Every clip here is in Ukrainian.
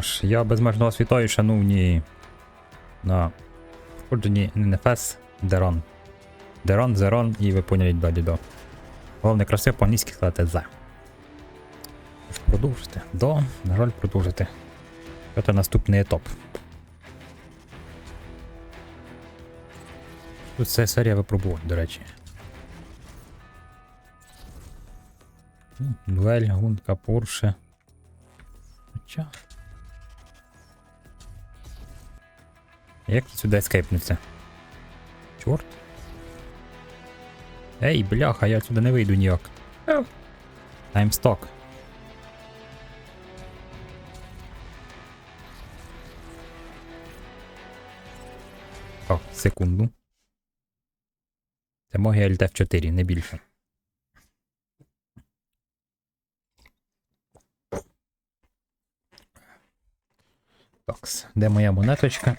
Що я безмежно вас вітаю, шановні на входженні НФС Дерон. Дерон, Зерон, і ви поняли далі до. Головне красиво по-англійськи сказати за. Продовжити. До, на жаль, продовжити. Це наступний етап. Тут це серія випробувань, до речі. Дуель, гонка, Порше. Хоча. Як тут сюди ескейпнуться? Чорт. Ей, бляха, я сюди не вийду ніяк. Stuck. О, секунду. Це магія Alt F4, не більше. Такс, де моя монеточка?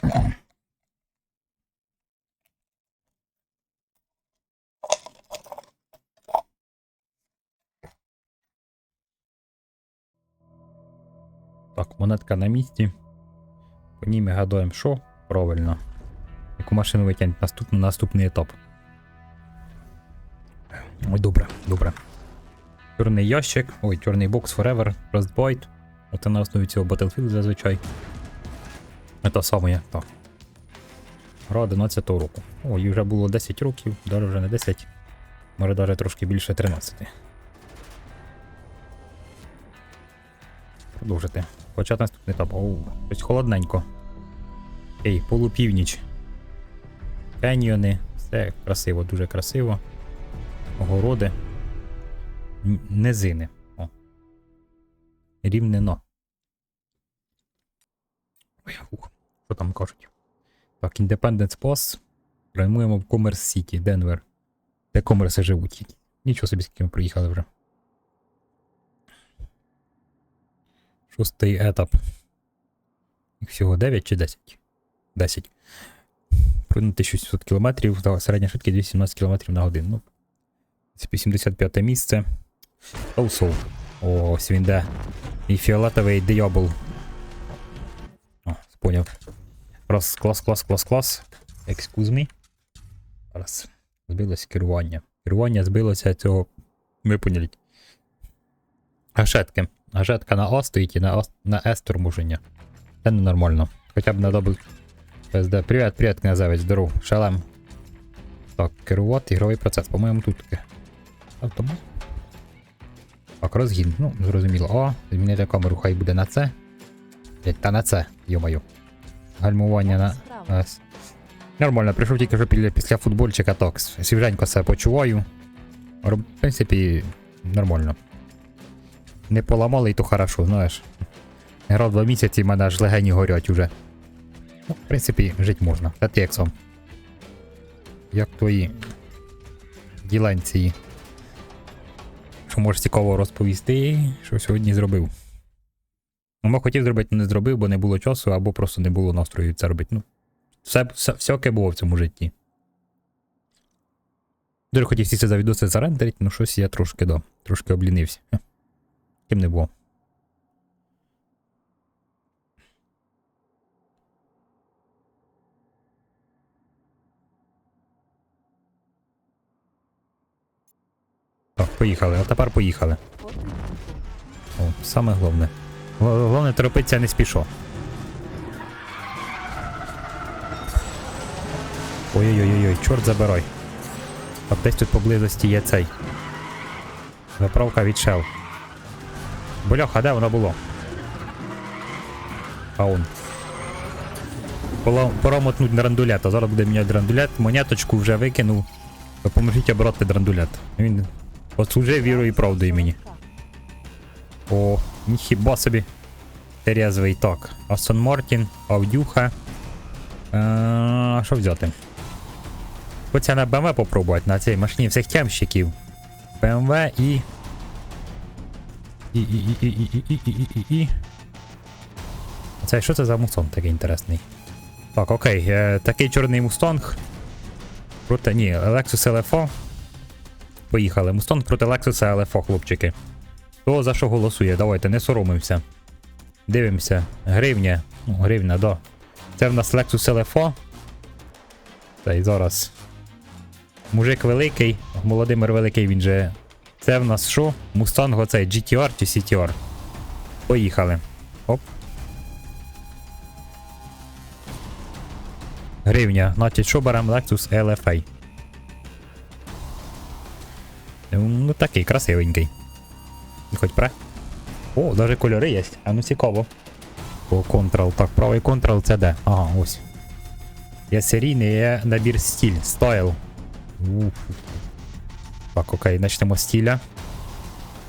Так, монетка на місці. По ній ми гадаємо, що правильно. Яку машину витягнуть наступний, наступний етап. Ой, добре, добре. Чорний ящик, ой, чорний бокс Forever, Frostbite. Оце на основі цього Battlefield зазвичай. Це саме, так. Гра 11 року. О, їй вже було 10 років, даже вже не 10. Може навіть трошки більше 13. Продовжити. Почати наступний етап. Оу, щось холодненько. Ей, полупівніч. Кеньйони. Все красиво, дуже красиво. Огороди. Низини. О. Рівнено. Ой, ух. Що там кажуть? Так, Independence Pass. Прямуємо в Commerce City, Денвер. Де комерси живуть. Нічого собі, скільки ми приїхали вже. Шостий етап. Їх всього 9 чи 10? 10. Пройно 1600 км, середня швидкість 217 км на годину. Ну, це 85 місце. Соу-соу. О, ось він де. І фіолетовий диябол. О, поняв. Раз, клас, клас, клас, клас. Excuse me. Раз. Збилося керування. Керування збилося цього. Ви поняли. Гашетки. Гашетка на А стоїть і на, А- на С торможення. Це ненормально. Хоча б на дабл. ПСД. Привіт, привіт, князевич, здоров. Шалем. Так, керувати ігровий процес. По-моєму, тут таке. Автомат. Так, розгін. Ну, зрозуміло. О, змінити камеру, хай буде на. Блять, Та на це, йомаю. Гальмування на. С. Нормально, прийшов тільки після, після футбольчика, так. Свіженько себе почуваю. В принципі, нормально. Не поламали, і то хорошо, знаєш. Грав два місяці, в мене аж легені горять уже. Ну, в принципі, жити можна. Та ти як твої діленції. Що можеш цікаво розповісти, що сьогодні зробив. Ну, хотів зробити, але не зробив, бо не було часу, або просто не було настрою це робити. Ну, все, все, всяке було в цьому житті. Дуже хотів сісти за відоси зарендерити, ну щось я трошки да, трошки облінився. Ким не було. Так, поїхали, а тепер поїхали. О, саме головне. Головне торопитися не спішо. Ой-ой-ой, чорт забирай. Так, десь тут поблизості є цей. Заправка від Shell. Бляха, де воно було? А он. Пора, мотнуть драндулет, а зараз буде міняти драндулет. Монеточку вже викинув. Допоможіть обрати драндулет. Він послужив вірою і правдою мені. О, ніхіба собі. Терезвий так. Астон Мартін, Авдюха. Е, А що взяти? Хочеться на БМВ попробувати на цій машині всіх тямщиків. БМВ і. І, і, і, і, і, і, і, і, і, і. Це що це за мусон такий інтересний? Так, окей, е, такий чорний мустанг. Проти. Ні, Lexus LFO. Поїхали. Мустанг проти Lexus LFO, хлопчики. Хто за що голосує? Давайте, не соромимося. Дивимося. Гривня. Ну, гривня, да. Це в нас Lexus LFO. Та й зараз. Мужик великий, Володимир Великий, він же. Це в нас що? Мустанг оцей GTR чи CTR. Поїхали. Оп. Гривня. Значить, що беремо Lexus LFA. Ну, такий красивенький. Хоч пре. О, даже кольори є. А ну цікаво. О, Ctrl. Так, правий Ctrl це де? Ага, ось. Є серійний, є набір стиль. Стайл. Так, окей, почнемо з стиля.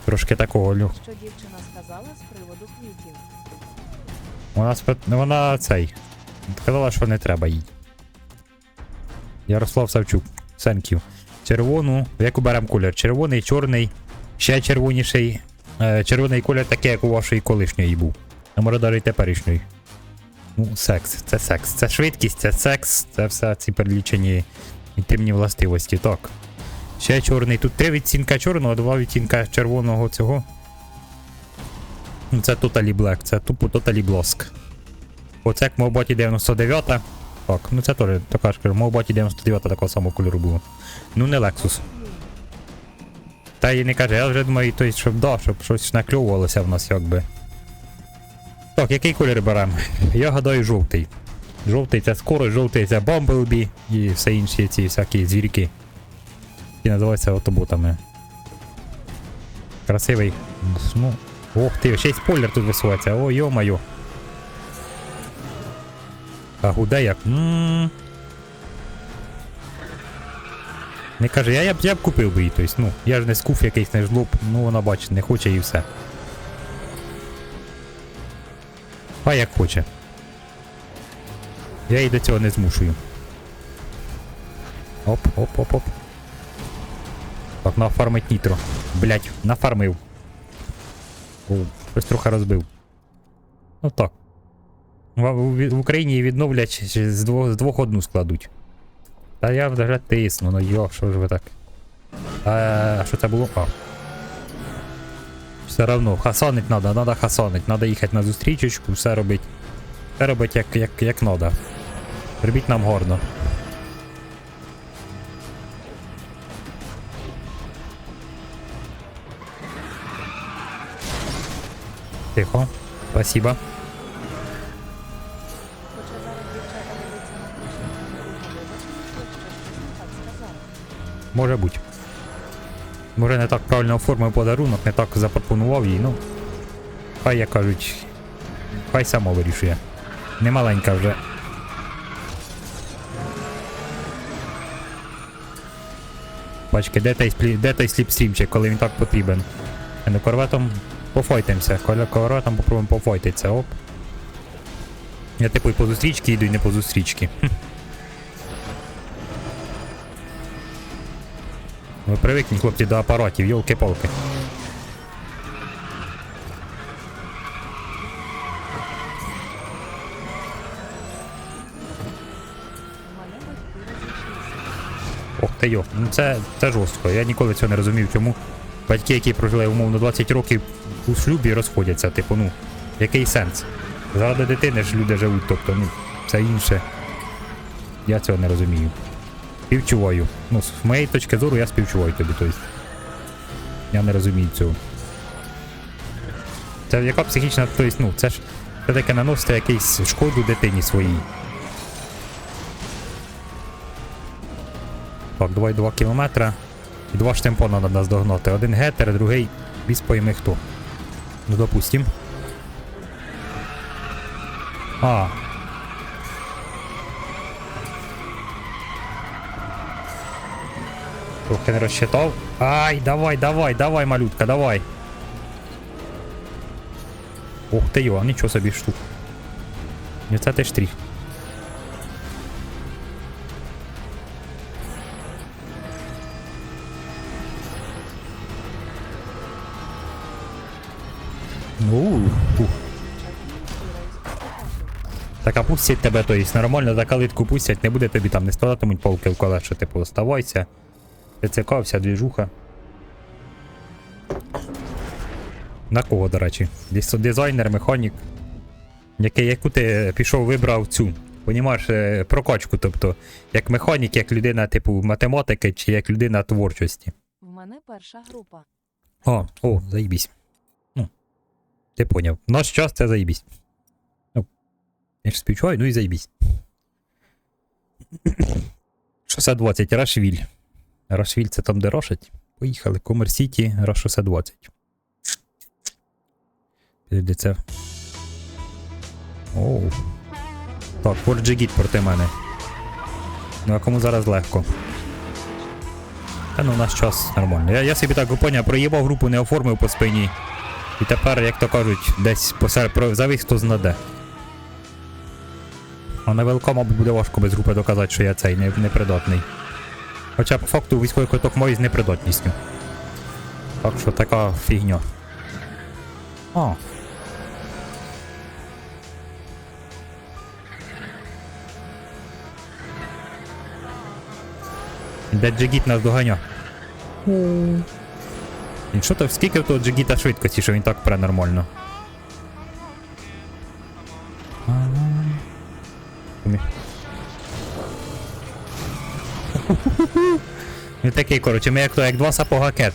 Трошки такого лю. Що дівчина сказала з приводу квітів? Вона, спит... вона цей. Сказала, що не треба їй. Ярослав Савчук. Thank you. Червону. Яку беремо колір? Червоний, чорний, ще червоніший. Е, червоний колір такий, як у вашої колишньої був. А може навіть теперішньої. Ну, секс, це секс. Це швидкість, це секс, це все ці перелічені інтимні властивості. Так. Ще чорний. Тут три відцінка чорного, два відцінка червоного цього. Ну, Це Totally Black, це тупо Totally Blosk. Оце як Мовботі 99. Так, ну це теж така ж кажу, Мовботі 99 такого самого кольору було. Ну не Lexus. Та й не каже, я вже думаю, той, щоб да, щоб щось накльовувалося в нас якби. Так, який колір беремо? Я гадаю жовтий. Жовтий це скоро, жовтий це Bumblebee і все інші ці всякі звірки. Які називаються автоботами. Красивий. Ну, ох ти, ще й спойлер тут висувається. О, йо-моє. А гуде як? Не каже, я, я, б, я б купив би її, тобто, ну, я ж не скуф якийсь не жлоб, ну вона бачить, не хоче і все. А як хоче. Я її до цього не змушую. Оп, оп, оп, оп. Так, нафармить нітро. Блять, нафармив. О, щось трохи розбив. Ну так. В Україні відновлять з двох, з двох одну складуть. Та я вже тисну, ну йо, що ж ви так. А що це було? А. Все равно, хасанить надо, надо хасанить, надо їхати на зустрічечку, все робить. Все робить як, як, як надо. Робіть нам горно. Так сказала. Може бути. Може не так правильно оформив подарунок, не так запропонував їй, ну. Хай як кажуть. Хай сама вирішує. Не маленька вже. Бачки, де той, де той сліпстрімчик, коли він так потрібен. А корветом пофойтимося. Коли корветом попробуємо пофойтитися, оп. Я типу і по зустрічці йду, і не по зустрічці. Хм. Ви привикні, хлопці, до апаратів, йолки-палки. Ох ти йо, ну це, це жорстко. Я ніколи цього не розумів, чому батьки, які прожили умовно 20 років у шлюбі, розходяться. Типу, ну, який сенс? Заради дитини ж люди живуть, тобто, ну, це інше. Я цього не розумію. Співчуваю. Ну, з моєї точки зору я співчуваю тобі, тобто. Я не розумію цього. Це яка психічна, тобто, ну, це ж це таке наносите якийсь шкоду дитині своїй. Так, давай 2 кілометра. І два штемпона треба нас догнати. Один гетер, другий без пойми хто. Ну, допустим. А. Трохи не розчитав. Ай, давай, давай, давай, малютка, давай. Ух ти йо, нічого собі штук. І це теж штрих. Так а пустять тебе, то есть нормально за калитку пустять, не буде тобі там не складатимуть палки в колеса, типу, оставайся. ТЦК, вся двіжуха. На кого, до речі? Десь дизайнер, механік. Який, яку ти пішов, вибрав цю. Понімаєш, е, прокачку, тобто, як механік, як людина, типу, математики, чи як людина творчості. В мене перша група. О, о, заїбісь. Ну, ти поняв. Наш час це заїбісь. Я ж співчуваю, ну і заїбісь. 620, Рашвіль. Рашвіль це там, де рошать. Поїхали. Комерсіті, Раш 620. Підійде це. Оу. Так, Порджигіт проти мене. Ну а кому зараз легко? Та ну наш час нормально. Я, я собі так поняв, проїбав групу, не оформив по спині. І тепер, як то кажуть, десь посер... про... хто знаде. А на велко, мабуть, буде важко без групи доказати, що я цей не, непридатний. Хоча по факту військовий квиток мої з непридатністю. Так що така фігня. А. Де Джигіт нас доганя? Він що то скільки в того Джигіта швидкості, що він так пре нормально? Такий, коротше, ми як то, як два сапога кет.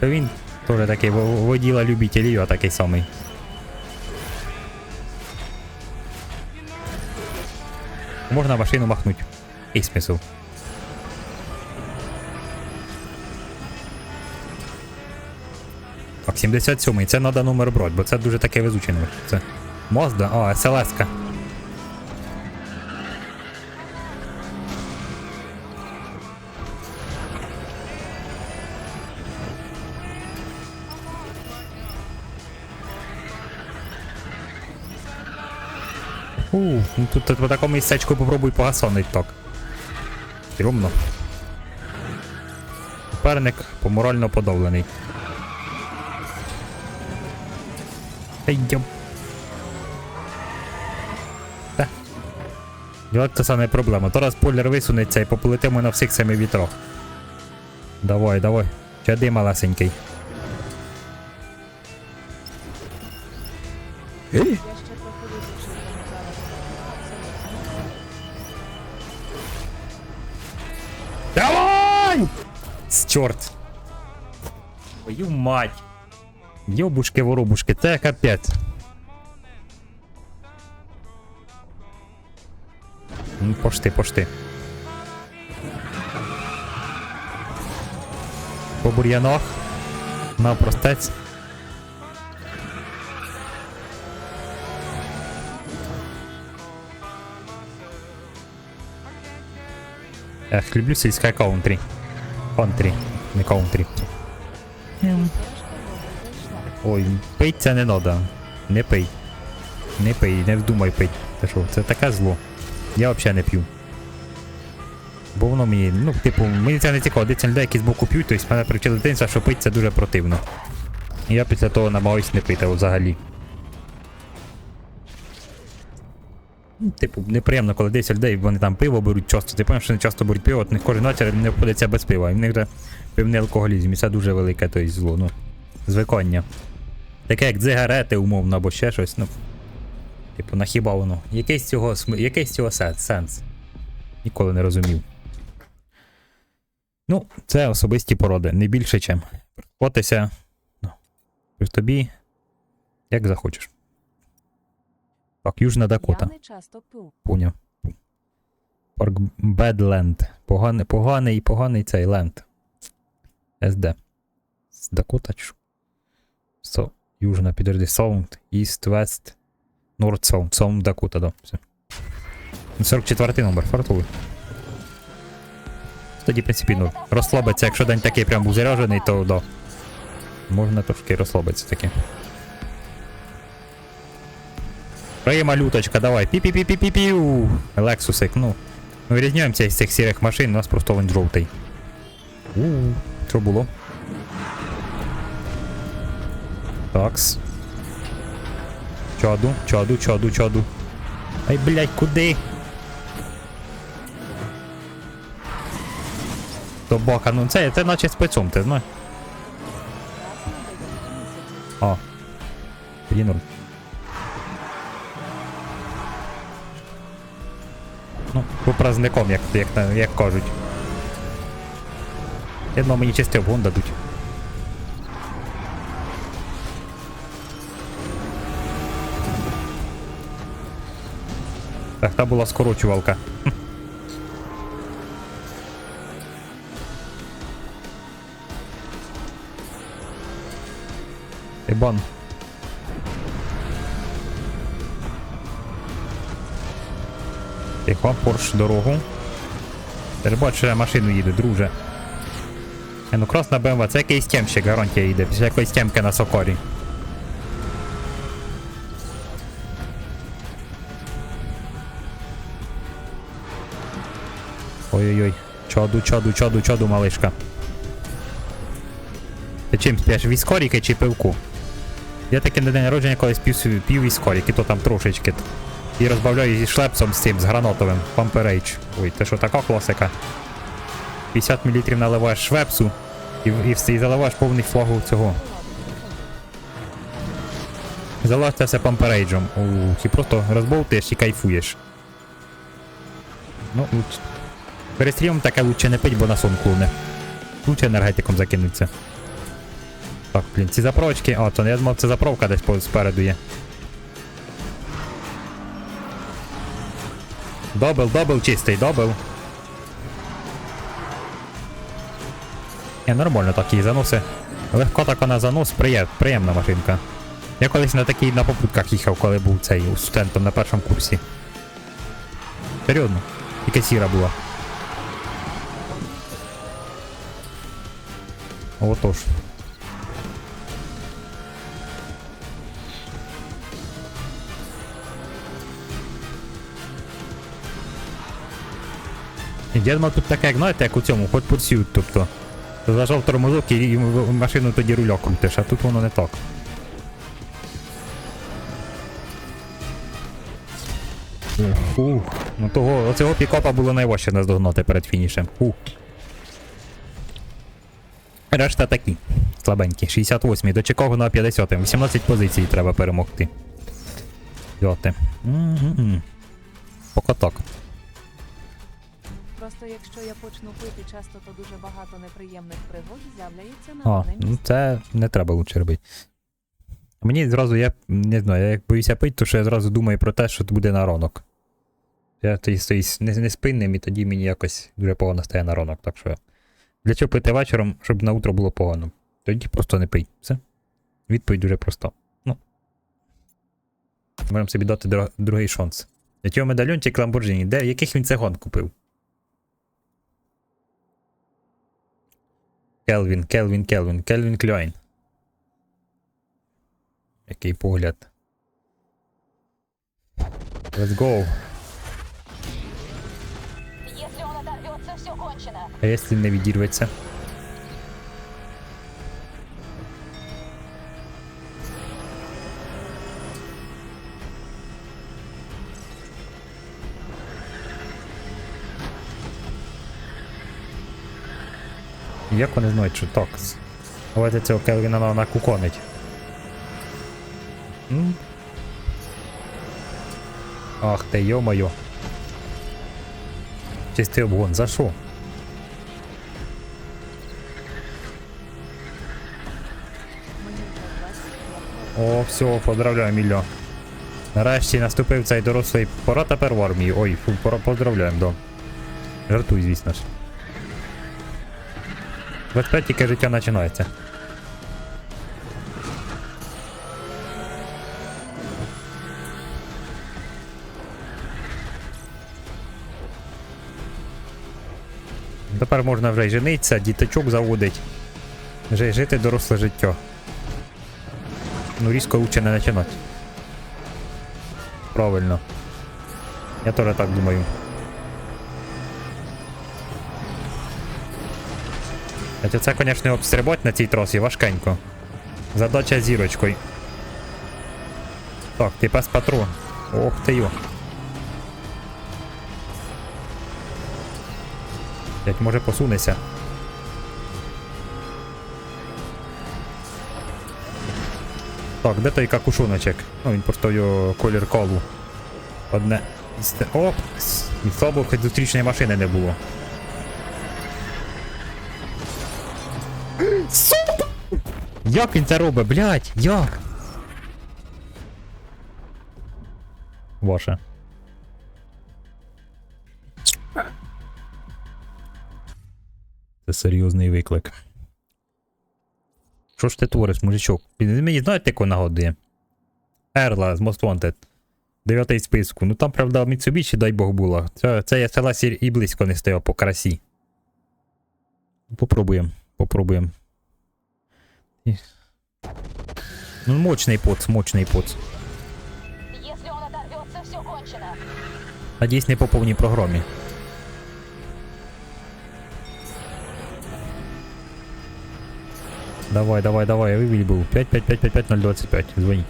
То він теж такий во- воділа любитель, я такий самий. Можна машину махнути. І смисл. Так, 77-й, це треба номер брати, бо це дуже таке везучий номер. Це Мозда? О, СЛС-ка. У, ну тут, по такому місцечку попробуй погасонить так. Стрьомно. Суперник поморально подавлений. Та. Це саме проблема. Зараз спойлер висунеться і пополетимо на всіх семи вітрах. Давай, давай. Чади малесенький. Я чорт. Твою мать. Йобушки воробушки, це капець. Ну, пошти, пошти. По. На простець. Ех, люблю сільське каунтрі. Контрі, не каунтрі. Зайшла. Ой, пить це не надо. Не пий. Не пий, не вдумай пить. Та що, це таке зло. Я взагалі не п'ю. Бо воно мені, ну, типу, мені це не цікаво, дивіться людей, які з боку п'ють, тобто мене привчили дитинства, що пить це дуже противно. І я після того намагаюсь не пити взагалі. Типу, неприємно, коли десь людей вони там пиво беруть часто. Ти пам'ятаєш, що вони часто беруть пиво, от них кожен вечір не обходиться без пива. І в них вже пивний алкоголізм, і це дуже велике то зло. Ну, звикання. Таке як дзигарети, умовно, або ще щось, ну. Типу, на хіба воно. Якийсь цього, якийсь цього сенс. Ніколи не розумів. Ну, це особисті породи, не більше чим. Котися. Ну, тобі, як захочеш. Так, Южна Дакота. Я не часто пив. Поняв. Парк Бедленд. Поганий, поганий, поганий цей ленд. СД. З Дакота чи що? Со, Южна, підожди, Саунд, Іст, Вест, Норд Саунд, Саунд Дакота, да. Все. 44 номер, фартовий. Тоді, в принципі, ну, розслабиться, якщо день такий прям був заряджений, то да. Можна трошки розслабитися таки. Приєма люточка, давай. Пі-пі-пі-пі-пі-піу. Лексусик, ну. Ми вирізняємося із цих сірих машин, у нас просто він жовтий. у що було? Такс. Чаду, чаду, чаду, чаду. Ай, блядь, куди? Собака, ну це, це наче спецом, ти знаєш. Раз на Ну, по праздником, як, як, як кажуть. Я думав, мені чистий обгон дадуть. Так, та була скорочувалка. Хм. Тихо, порш дорогу. Ти ж бачиш, що машину їду, друже. Е, ну красна БМВ, це якийсь тємщик гарантія їде, після якоїсь тємки на сокорі. Ой-ой-ой. Чоду, чоду, чоду, чоду, малишка. Ти чим спіш? Віскоріки чи пивку? Я таки на день народження колись пів, пів віскоріки, то там трошечки. І розбавляю зі шлепсом з цим, з гранатовим, Памперейдж. Ой, це що така класика? 50 мл наливаєш швепсу і, і, і заливаєш повний флагу цього. Заливаєш це все памперейджем. Ух, і просто розбовтуєш і кайфуєш. Ну, луч... Перестрімом таке лучше не пить, бо на сон клуне. Лучше енергетиком закинуться. Так, блін, ці заправочки. А, то я думав, це заправка десь спереду є. Добл, добл чистий, добл. Не, нормально так її заноси. Легко так вона занос, приє, приємна машинка. Я колись на такій на попутках їхав, коли був цей студентом на першому курсі. Серйозно. Тільки сіра була. Отож. І дід мав тут таке, як знаєте, як у цьому, хоч pursuit, тобто. Зажав тормозок і машину тоді рульок крутиш, а тут воно не так. Ух. Ну того, оцього пікопа було найважче наздогнати перед фінішем. Ух. Решта такі. Слабенькі. 68 до Чикаго на 50 18 позицій треба перемогти. Поки так. Просто якщо я почну пити часто, то дуже багато неприємних пригод з'являється на одне ну місце. це не треба лучше робити. Мені зразу, я не знаю, я як боюся пити, то що я зразу думаю про те, що це буде на ранок. Я тоді стою не, не спинним, і тоді мені якось дуже погано стає на ранок. Так що. Для чого пити вечором, щоб на утро було погано? Тоді просто не пий. Все. Відповідь дуже проста. Ну. Можемо собі дати другий шанс. Для цього медальйончик Lamborghini, де, яких він цигон купив? Келвін, Келвін, Келвін, Келвін Кльойн. Який погляд. Let's go. А якщо не відірветься? Як вони знають, що так? Давайте цього Келвіна на- накуконить. М? Ах ти, йо-моє. Чистий обгон, за що? Мені вже 20 О, все, поздравляю, Мільо. Нарешті наступив цей дорослий пора тепер в армії. Ой, фу, поздравляємо, до. Жартуй, звісно ж. 25 тільки життя починається. Тепер можна вже й жениться, діточок заводить. Вже й жити доросле життя. Ну, різко лучше не починати. Правильно. Я теж так думаю. Хоча це, звісно, обстрибать на цій тросі важкенько. Задача зірочкою. Так, ти пес патрон. Ох ти йо. Як може посунеся. Так, де той какушоночек? Ну, він просто його колір колу. Одне. Сте- О! І слава Богу, хоч зустрічної машини не було. Як він це робить, блядь? Як? Ваше. Це серйозний виклик. Що ж ти твориш, мужичок? Мені знаєте, яку нагодує? Ерла з Most Wanted. Дев'ятий списку. Ну там, правда, Mitsubishi, дай Бог була. Це, це я селасі і близько не стояв по красі. Попробуємо. Попробуємо. І- Ну, мощний поц, мощний поц. Если он оторвется, все кончено. Надіюсь, не по повній програмі. Давай, давай, давай, вивіль був. 55555 Дзвоніть.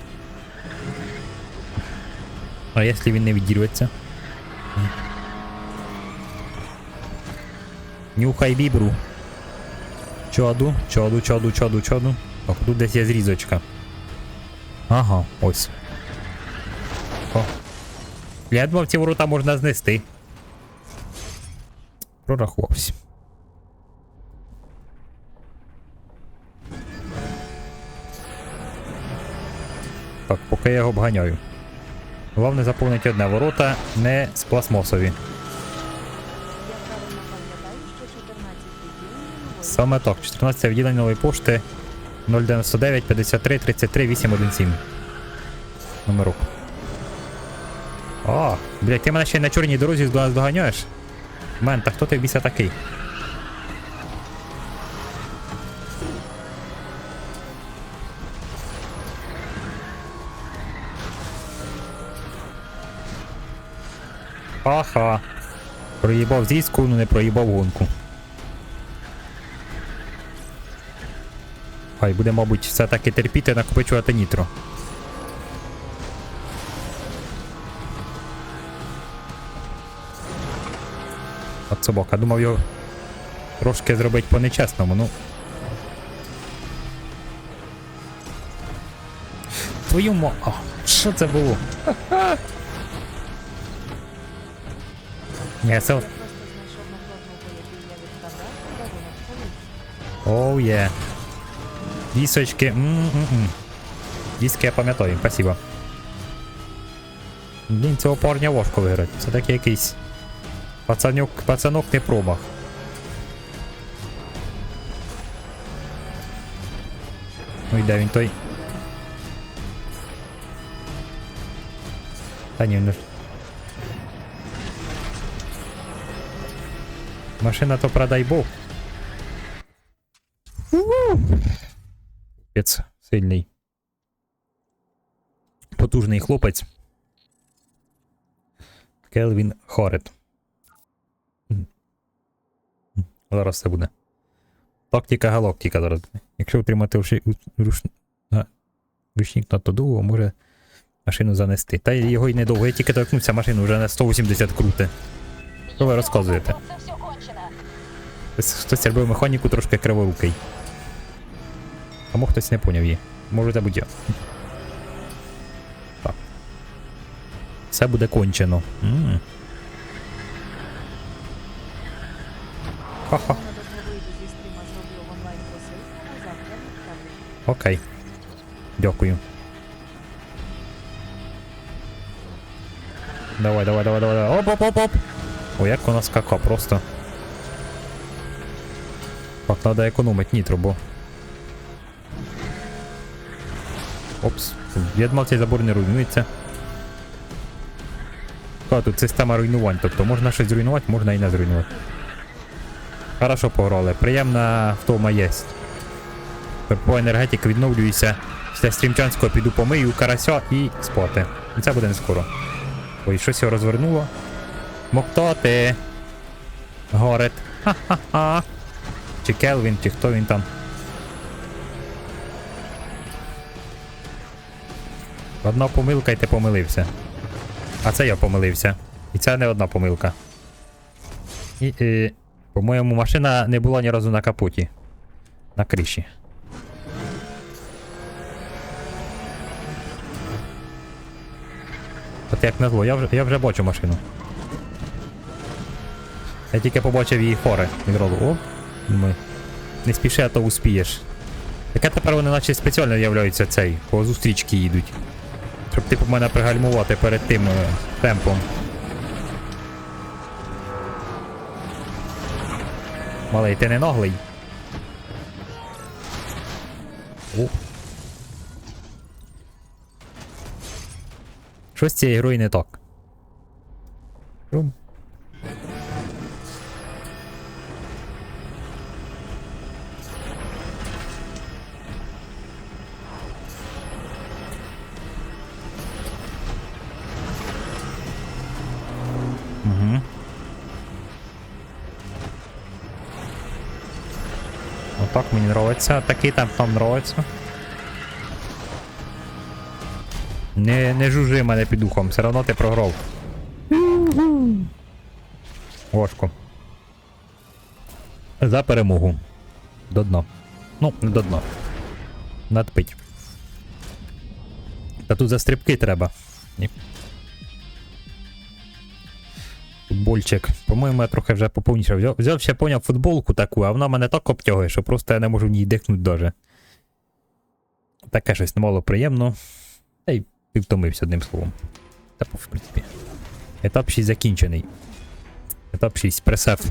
А якщо він не відірветься? Нюхай бібру. Чаду, чаду, чаду, чаду, чаду. Так, тут десь є зрізочка. Ага, ось. О, я думав, ці ворота можна знести. Прорахувався. Так, поки я його обганяю. Головне заповнити одне ворота не з пластмасові. Я правильно пам'ятаю, що 14 відділення нової Саме так, 14 відділення нової пошти 099 53 33 817. Номерок. О, блядь, ти мене ще й на чорній дорозі до нас? Мен, та хто ти в біса такий? Ага. Проїбав зіску, ну не проїбав гонку. Хай буде, мабуть, все-таки терпіти, накопичувати нітро. От собака, думав його трошки зробити по-нечесному, ну. Твою мо. О, що це було? Ні, це. Я просто Оу є. Дісочки. м-м-м. Диски я пам'ятаю, спасибо. Блін, цього парня важко виграти. Це такий якийсь. Пацанюк, пацанок не промах. Ну і де він той? Та ні, ну. ж. Машина то продай Бог. Сильний. Потужний хлопець. Келвін Хорет. Зараз це буде. Тактика галактика зараз. Якщо утримати руші... у- руш... а, ручник надто довго, може машину занести. Та його й недовго. Я тільки торкнувся, машину вже на 180 круте. Що ви розказуєте? все Хтось робив механіку трошки криворукий. Тому хтось не поняв її. Може це будь я. Так. Все буде кончено. Ха-ха. Окей. Дякую. Давай, давай, давай, давай, давай. Оп, оп, оп, оп. О, як вона скака просто. Так, треба економити нітро, бо. Опс. Я думав, цей забор не руйнується. А, тут система руйнувань, тобто можна щось зруйнувати, можна і не зруйнувати. Хорошо пограли. Приємна втома єсть. По енергетик відновлююся. Після стрімчанського піду помию карася і спати. Це буде не скоро. Ой, щось його розвернуло. Моктоти! Горет. Ха-ха-ха. Чи Келвін, чи хто він там. Одна помилка і ти помилився. А це я помилився. І це не одна помилка. І, е, по-моєму, машина не була ні разу на капоті. На криші. От як назло, я вже, я вже бачу машину. Я тільки побачив її фори відразу. О, ми. Не спіши, а то успієш. Таке тепер вони наче спеціально являються цей, по зустрічки їдуть. Щоб типу мене пригальмувати перед тим е, темпом. Малий, ти не наглий? Щось з цією грою не так. Рум. Угу. Отак мені нравиться. Такий темп нам нравиться. Не, не жужи мене під ухом, все одно ти програв. Важко. За перемогу. До дна. Ну, не до дна. Надпить. Та тут за стрибки треба. Ні. Футбольчик. По-моєму, я трохи вже поповніше взяв. Ще поняв футболку таку, а вона мене так обтягує, що просто я не можу в ній дихнути даже. Таке щось немало приємно. Та й втомився одним словом. Та, в принципі. Етап 6 закінчений. Етап 6. Пресеф.